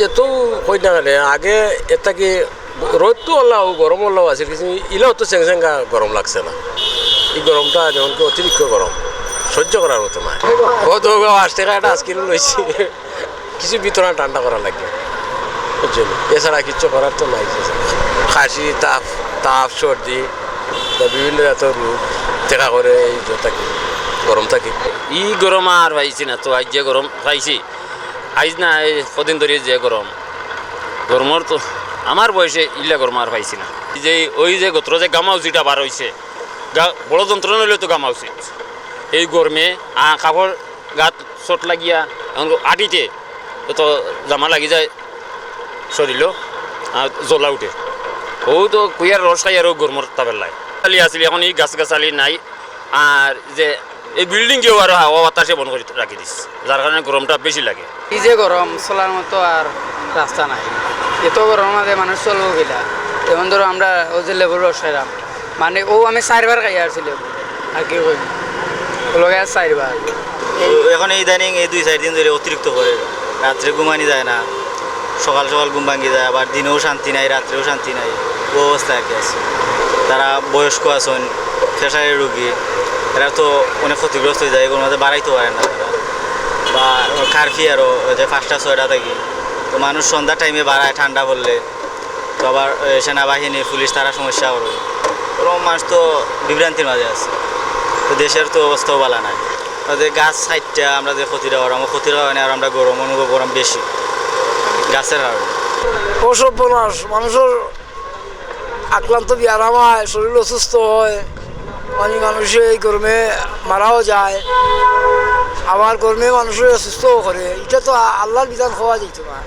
যেহেতু কই না গেলে আগে এটা কি রোদ তো আল্লাহ গরম আল্লাহ আছে কিন্তু ইলেও তো চেঙ্গা চেঙ্গা গরম লাগছে না। এই গরমটা যেমন কি অতিরিক্ত গরম সহ্য করার মতো নয় কত আশ টাকা একটা আজকিল লইছি কিছু বিতরণ ঠান্ডা করা লাগবে বুঝছেন এছাড়া কিচ্ছু করার তো নাই। খাসি তাপ তাপ সর্দি বিভিন্ন জাতের রোগ দেখা করে এই থাকি গরম থাকি। ই গরম আর পাইছি না, তো আজ যে গরম পাইছি আজ না, এই কদিন ধরে যে গরম। গরমর তো আমার বয়সে ইল্লা গরম আর পাইছি না। যে, ওই যে গোত্র যে গামা উচিটা বার হয়েছে গা বড় যন্ত্রণা হইলে তো গামা উচিত এই গরমে আ কাপড় গাত চট লাগিয়া আটিতে তো জামা লাগি যায় শরীরও জ্বলা উঠে। ও তো কুইয়ার রস খাই আরও গরমর তাবেলায় আসলে এখন এই গাছ গাছালি নাই। আর যে এই বিল্ডিং কেউ আর হাওয়া বাতাসে বন্ধ করে রাখি দিস যার কারণে গরমটা বেশি লাগে। এই যে গরম চলার মতো আর রাস্তা নাই। এত গরম মাঝে মানুষ চলবো গিলা যেমন ধরো আমরা ও যে লেবুর রস খাইলাম। মানে ও আমি চারবার খাই আসছি লেবু। আর কি কই লগে চারবার। এখন এই ইদানিং এই দুই চার দিন ধরে অতিরিক্ত করে। রাত্রে ঘুমানি যায় না। সকাল সকাল ঘুম ভাঙি যায় আবার দিনেও শান্তি নাই রাত্রেও শান্তি নাই। ও অবস্থা আর কি আছে। তারা বয়স্ক আছেন প্রেশারের রুগী। এরা তো অনেক ক্ষতিগ্রস্ত হয়ে যায়, এগুলোর মধ্যে বাড়াইতে পারে না তারা। বা কারফি আরও যে পাঁচটা, ছয়টা থাকি। তো মানুষ সন্ধ্যা টাইমে বাড়ায় ঠান্ডা পড়লে। তো আবার সেনাবাহিনী, পুলিশ, তারা সমস্যা করবে ওরকম মানুষ তো বিভ্রান্তির মাঝে আছে। তো দেশের তো অবস্থাও ভালো নাই। যে গাছ সাইডটা আমরা যে ক্ষতিটা করাম আমার হয় না আর আমরা গরম অনুভব করাম বেশি। গাছের কারণে। অসভ্যনাশ মানুষের আক্রান্ত ব্যায়াম হয়, শরীর অসুস্থ হয়। মানে মানুষে এই গরমে মারাও যায়। আবার গরমে মানুষের অসুস্থও করে। এটা তো আল্লাহর বিধান হওয়া যেত না